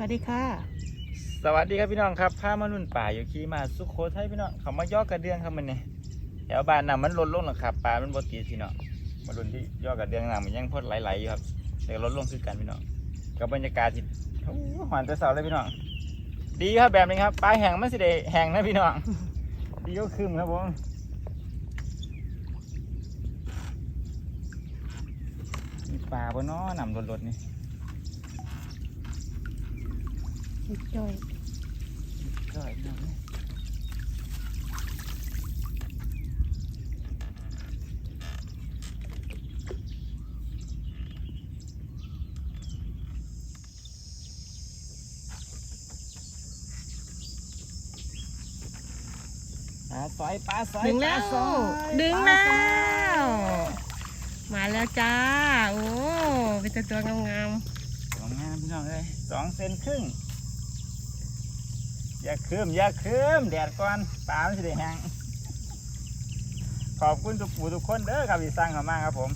วัสดีค่ะ สวัสดีครับพี่น้องครับพามานุ่นป่าอยู่ขี่มาสุโขทัยพี่น้องเขามาย่อกระเดื่องครับมันเนี่ยแถวบ้านน้ำมันลดลงหรอครับปลามันบติดพี่น้องมาดุนที่ย่อกระเดื่องน้ำมันยังพดไหลๆอยู่ครับแต่ลดลงคือกันพี่น้องกับบรรยากาศที่หวานแต่เสาเลยพี่น้องดีครับแบบนี้ครับปลาแห้งไม่สิได้แห้งนะพี่น้องดีก็คืมครับผมปลาบนน้อนำลดๆนี่ จิตจอยก็อีกหน่อยนะปลาสอยปลาสอยดึงแล้วปาสอยดึงปาแล้สอวยมาแล้วจ้า โอ้เป็นตัวตัวงามสองงามพี่น้องเลยสองเซนครึ่ง อย่าคืมอย่าคืมแดดก่อนปลาไม่ใช่ได้แห้งขอบคุณทุกผู้ทุกคนเด้อครับที่สร้างเขามากครับผม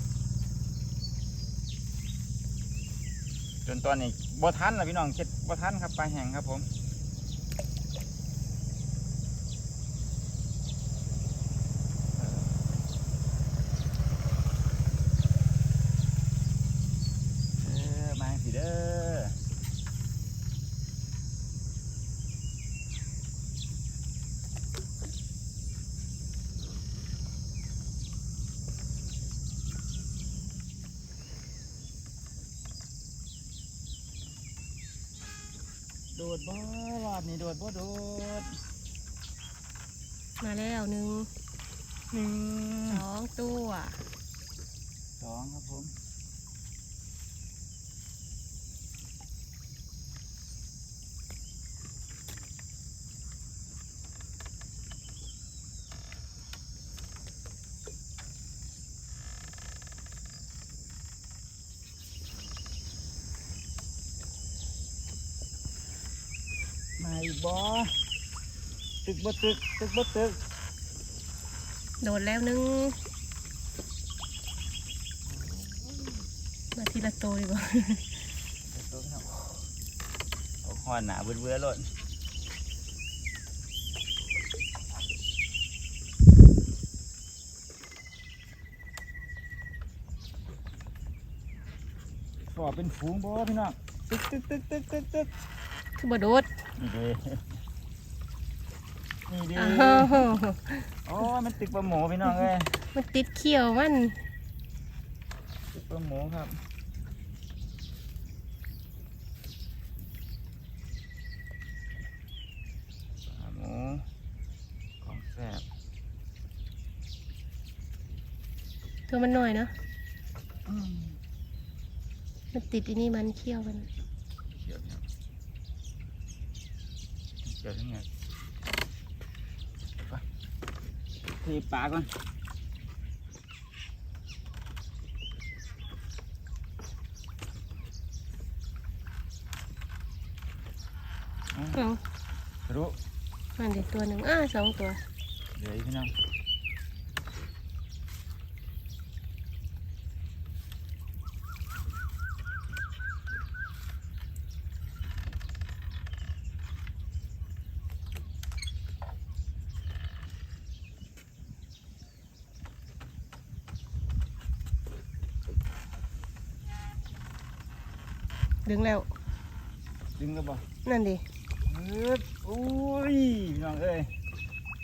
จนตอนนี้บ่ทันแล้วพี่น้องเช็ดบ่ทันครับปลาแห้งครับผมเออมาสิเด้อโดดบ่รอบนี้โดดบ่โดดๆมาแล้วหนึ่งหนึ่งสองตัวสองครับผม บ่ตึกบ่ตึกตึกบ่ตึกโดดแล้วหนึ่งมาทีละตัวดีกว่าเอาหอนหนาเบื่อเบื่อๆโลดขอเป็นฝูงบ่พี่น้องตึกตึกตึกตึกตึกตึก คือบ่โดดนี่เด้นี่เด้อ้าวโอ้ยมันตึกปลาหมูพี่น้องเอ้ยมันติดเขี้ยวมันตึกปลาหมูครับปลาหมูของแซ่บตัวมันหน่อยเนาะอืมมันติดอันนี้มันเขี้ยวมัน เขียวครับ เขียวทั้งไงไปทีปลาก่อนอืม เอา รู้ มันเด็กตัวหนึ่งอ้าสองตัวเดี๋ยวพี่น้องดึงแล้ว ดึงกระบอกนั่นดิฮึบอุ้ยพี่น้องเอ้ย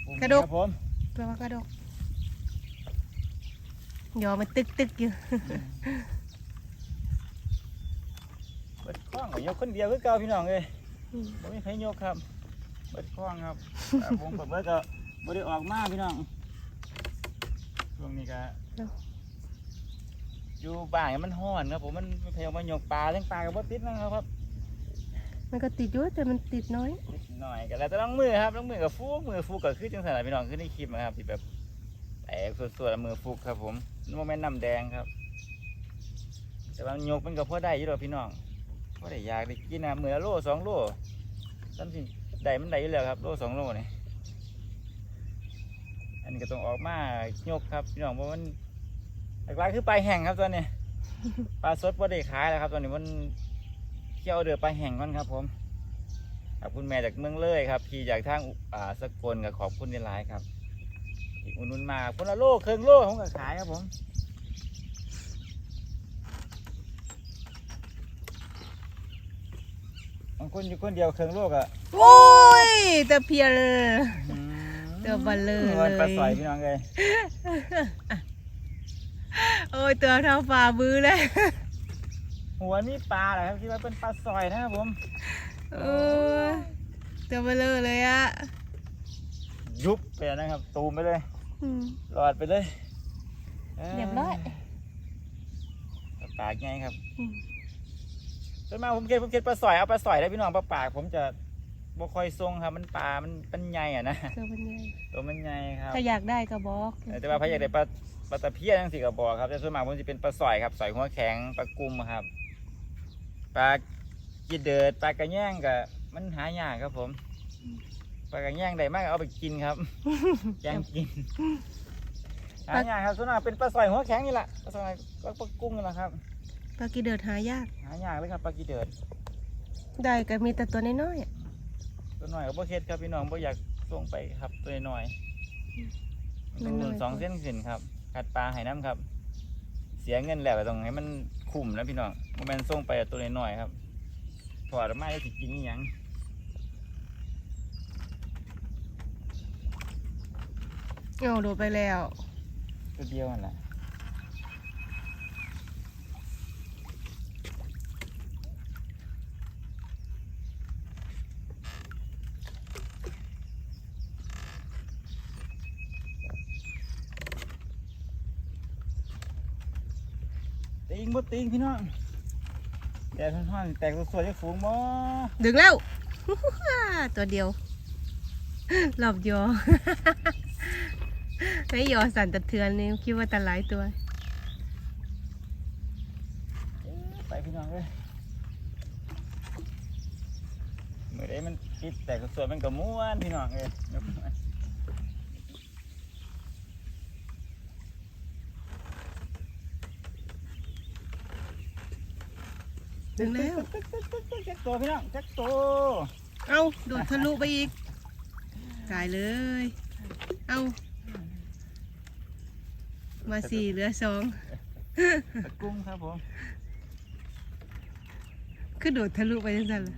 ผมกระดกครับผมแปลว่ากระดกยอมันตึกตึกๆอยู่เบิดคล้องก็ยกคนเดียวคือเก่าพี่น้องเอ้ยอืมบ่มีใครยกครับ เบิดคล้องครับแต่ผมเปิดเบิดก็บ่ได้ออกมาพี่น้องช่วงนี้ก็ อยู่บ้านมันห้อนครับผมมันพยายามมายกปลาทั้งปลากับบ่ติดนะครับครับมันก็ติดอยู่แต่มันติดน้อยนิดหน่อยก็แล้วแต่ต้องมือครับต้องมือกับฟูกมือฟูกก็คือจังสันล่ะพี่น้องคือในคลิปนะครับที่แบบแตกส่วนๆแล้วมือฟูกครับผมโมเมนต์น้ำแดงครับ แต่ว่ายกมันก็พอได้อยู่หรอกพี่น้องพอได้อยากได้กินนะมือละโลสองโลซ้ำสิได้มันได้อยู่แล้วครับโลสองโลนี่อันนี้ก็ต้องออกมายกครับพี่น้องเพราะมัน หลักๆคือปลาแห้งครับตัวนี้ ปลาสดพอได้ขายแล้วครับตอนนี้มันเกี่ยวเดือปลาแห้งก่อนครับ ผมขอบคุณแม่จากเมืองเลยครับขี่จากทางอ่าสกลกับขอบคุณในหลายๆครับที่อุดหนุนมาคนละโลเครื่องโลของกับขายครับผมบางคนอยู่คนเดียวเครื่องโลกอะโอ้ยตะเพียนตัวเบลอเลยงินปลาสอยพี่น้องเลยโอ้ยตัวเท่าฝ่ามือเลย หัวนี่ปลาเหรอครับคิดว่าเป็นปลาสอยนะครับผมโอ้ยตัวเบลอเลยอะยุบไปนะครับ ตูมไปเลยอืมหลอดไปเลยเรียบร้อยปากไงครับอืมส่วนมากผมเก็บผมเก็บปลาสอยเอาปลาสอยได้พี่น้องปลาปาก ผมจะบ่ค่อยทรงครับมันปลามันเป็นใหญ่อะนะตัวเป็นไงตัวมันใหญ่ครับ ถ้าอยากได้ก็บอกแต่ว่าพายอยากได้ปลา ปลาตะเพียนทั้งสี่กระบอกครับแต่ส่วนมากผมจะเป็นปลาสอยครับสอยหัวแข็งปลากุมครับปลากีเดิดปลากระแย่งกับมันหายากครับผมปลากระแย่งได้มากก็เอาไปกินครับแกงกินหายากครับส่วนมากเป็นปลาสอยหัวแข็งนี่แหละปลาสอยก็ปลากุ้งนี่แหละครับปลากีเดิดหายากหายากเลยครับปลากีเดิดได้ก็มีแต่ตัวน้อยๆอะตัวหน่อยก็บ่เฮ็ดครับพี่น้องบ่อยากส่งไปครับตัวน้อยๆมันต้องหนุนสองเส้นขึ้นครับ กัดปลาให้น้ำครับ เสียเงินแล้วก็ต้องให้มันคุ้มนะพี่น้องบ่แม่นส่งไปตัวน้อยๆครับถอดออกมาแล้วสิกินอีหยังเอาโดดไปแล้วตัวเดียวนั่นแหละ ติงบ่ติงพี่น้องแดดร้อนๆแตกสวยๆจะฝูงบ่ดึงแล้ว ตัวเดียวหลบยอไม่ยอสั่นตะเทือนนี่คิดว่าแต่หลายตัวไปพี่น้องเลยเมื่อใดมันติดแตกสวยมันก็ม้วนพี่น้องเลย ดึงแล้วแจ็คโตพี่น้องแจ็คโตเอาโดดทะลุไปอีกตายเลย เอา มาสี่เหลือสองกุ้งครับผมคือโดดทะลุไปจังซั่นล่ะ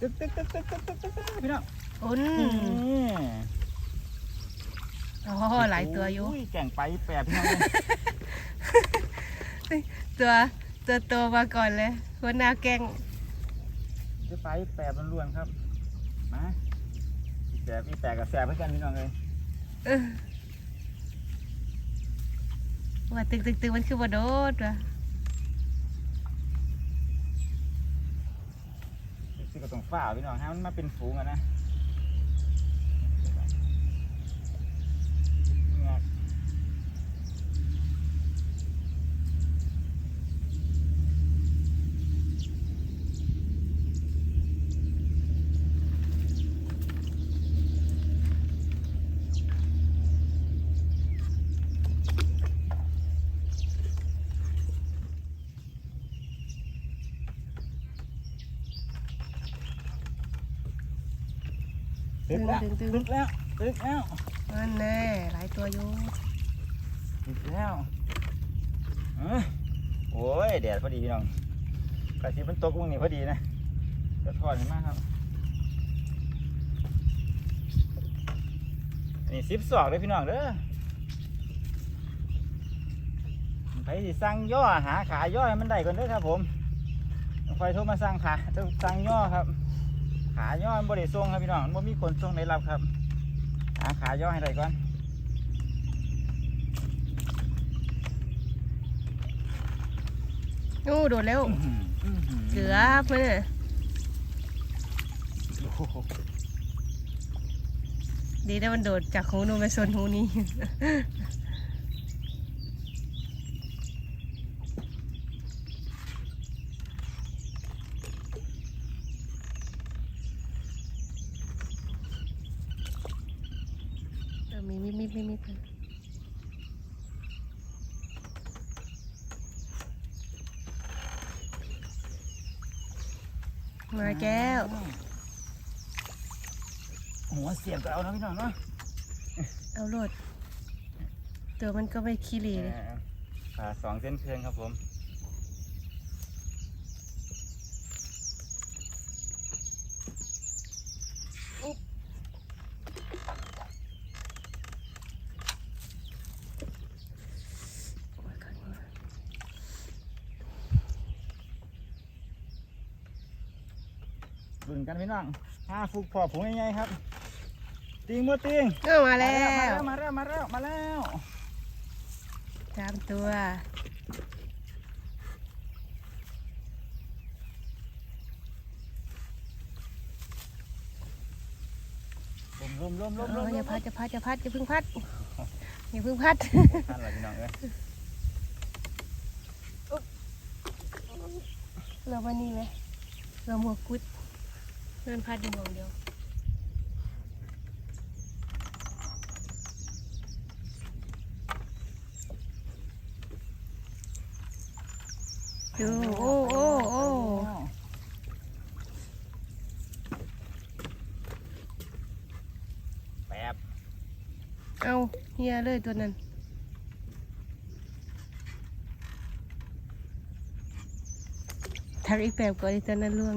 ตึ๊กตึ๊กตึ๊กตึ๊กตึ๊กตึ๊กพี่น้องอุ้น อืม อ๋อหลายตัวอยู่ แก่งไปแปดพี่น้องเลยตัวตัวโตมาก่อนเลยหัวหน้าแกงจะไปแปดล้วนๆครับมาแสบพี่แปดกับแสบเพื่อกันพี่น้องเลยเออว่าตึกตึกตึกมันคือบ่โดดวะซึ่งก็ต้องฝ่าพี่น้องฮะมันมาเป็นฝูงอะนะ แล้วตึกแล้วตึกแล้วนั่นแน่หลายตัวอยู่ตึกแล้วเอ้ยโอ้ยแดดพอดีพี่น้องกระสีมันตกกุ้งนี่พอดีนะจะทอดมากครับอันนี้ซิปสอกเลยพี่น้องเด้อไปสิสั่งย่อหาขาย่อให้มันได้ก่อนเด้อครับผมคอยโทรมาสั่งขาสั่งย่อครับ ขาย่อมันบริทรงครับพี่น้องมันบ่มีคนทรงได้รับครับหาขาย่อให้ได้ก่อนโอ้โดดแล้วเกือบเลยโอ้โหดีได้มันโดดจากหูนูนไปโซนหูนี้ เพลงไม่เพลงมาแก้ว หัวเสียบก็เอานะพี่น้องเนาะเอาโหลด ตัวมันก็ไม่คีรีเลย ขาสองเส้นเพลิงครับผม กันพี่น้องห้าฟุกพอผงใหญ่ๆครับติงมือติงเอามาแล้วมาแล้วมาแล้วมาแล้วสามตัวลมลมลมลมลเอามอย่าพัดอย่าพัดอย่าพัดอย่าเพึ่งพัดอย่าเพึ่งพัดท่านอะไรพี่น้องเอ้ยเราวันนี้ไหมเราหัวกุด เดินพัดอยู่หมองเดียวดูโอ้โอ้โอ้แป๊บเอาเฮียเลยตัวนั้นทักอีกแบบก่อนอีตัวนั้นล่วง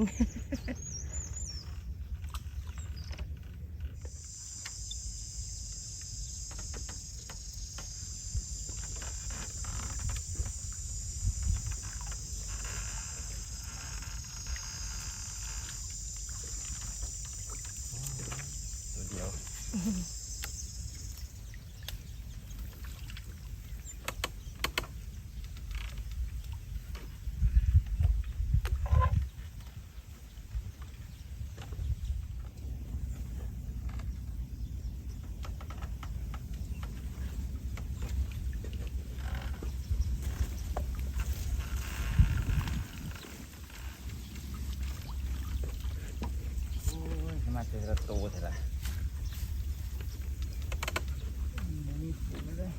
เจอประตูเถอะละอืมนี่ฝุ่นเลย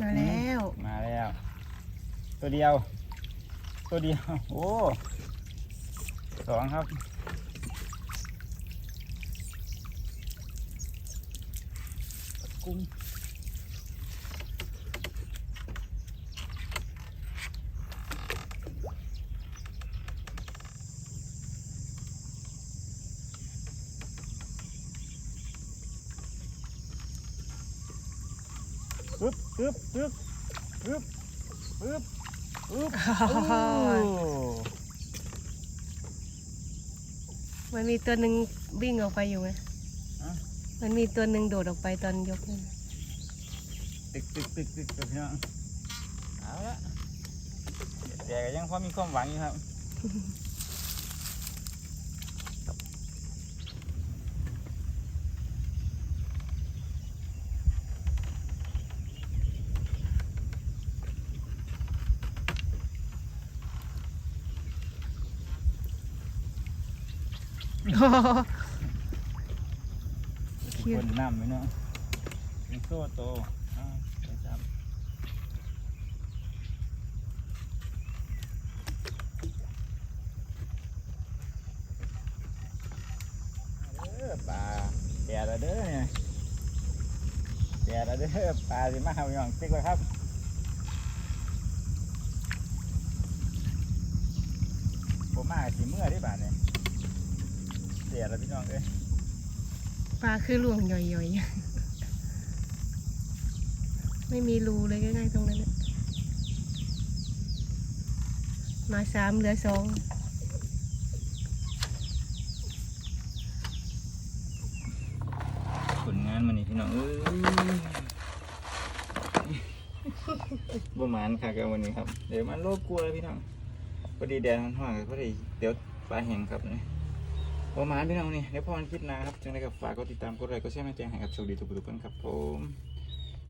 มาแล้ว มาแล้ว ตัวเดียว ตัวเดียวโอ้สองครับกุ้งปึ๊บปึ๊บปึ๊บปึ๊บปึ๊บ มันมีตัวหนึ่งวิ่งออกไปอยู่ไหมอะมันมีตัวหนึ่งโดดออกไปตอนยกนั่นตึกตึกตึกตึกตึกพี่น้องเอาละแต่ก็ยังพอมีความหวังอยู่ครับ คิวคนน้ำพี่น้องเป็นโซ่โตอ่าไปจับเด้อปลาแก่แล้วเด้อเนี่ยแก่แล้วเด้อปลาสิมาหาพี่น้องติ๊กเลยครับผมมาสีเมื่อได้บาทเนี่ย สียแล้วพี่น้องเอ้ยปลาคือหลวงย่อยๆ ไม่มีรูเลยง่ายๆตรงนั้นน่ะมาสามเหลือสองผลงานมันนี่พี่น้องเอ้ยประมาณค่ะกับวันนี้ครับ เดี๋ยวมันโลกกลัวเลยพี่น้องพอดีแดดมันห่างพอดีเดี๋ยวปลาแห้งครับนี่ ประมาณพี่น้องนี่เดี๋ยวพอกันคลิปนะครับจังไรก็ฝากกดติดตามกดไลค์กดแชร์มาแจ้งให้กับโชคดีทุกๆคนครับผม